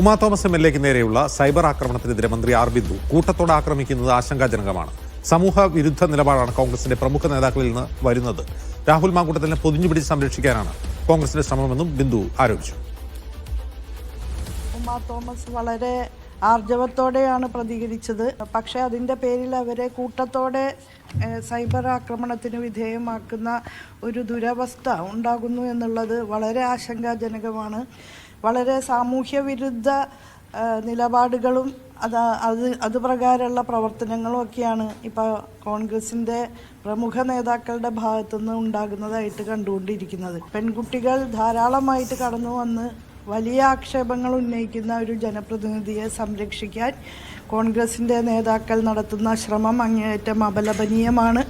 Uma Thomas M L എക്ക് നേരെയുള്ള cyber ആക്രമണത്തിനെതിരെ മന്ത്രി ആർ ബിന്ദു കൂട്ടത്തോടെ ആക്രമിക്കുന്നത് ആശങ്കാജനകമാണ്. സമൂഹ വിരുദ്ധ നിലപാടാണ് കോൺഗ്രസിന്റെ പ്രമുഖ നേതാക്കളിൽ നിന്ന് വരുന്നത്. രാഹുൽ മാങ്കൂട്ടത്തിനെ പൊതിഞ്ഞുപിടിച്ച് സംരക്ഷിക്കാനാണ് കോൺഗ്രസിന്റെ ശ്രമമെന്നും ബിന്ദു ആരോപിച്ചു. ഉമാ തോമസ് വളരെ ആർജവത്തോടെയാണ് പ്രതികരിച്ചത്. പക്ഷേ അതിന്റെ പേരിൽ അവരെ കൂട്ടത്തോടെ സൈബർ ആക്രമണത്തിന് വിധേയമാക്കുന്ന ഒരു ദുരവസ്ഥ ഉണ്ടാകുന്നു എന്നുള്ളത് വളരെ ആശങ്കാജനകമാണ്. വളരെ സാമൂഹ്യ വിരുദ്ധ നിലപാടുകളും അത് അത് അതുപ്രകാരമുള്ള പ്രവർത്തനങ്ങളും ഒക്കെയാണ് ഇപ്പോൾ കോൺഗ്രസിന്റെ പ്രമുഖ നേതാക്കളുടെ ഭാഗത്തുനിന്ന് ഉണ്ടാകുന്നതായിട്ട് കണ്ടുകൊണ്ടിരിക്കുന്നത്. പെൺകുട്ടികൾ ധാരാളമായിട്ട് കടന്നു വന്ന് വലിയ ആക്ഷേപങ്ങൾ ഉന്നയിക്കുന്ന ഒരു ജനപ്രതിനിധിയെ സംരക്ഷിക്കാൻ കോൺഗ്രസിന്റെ നേതാക്കൾ നടത്തുന്ന ശ്രമം അങ്ങേയറ്റം അപലപനീയമാണ്.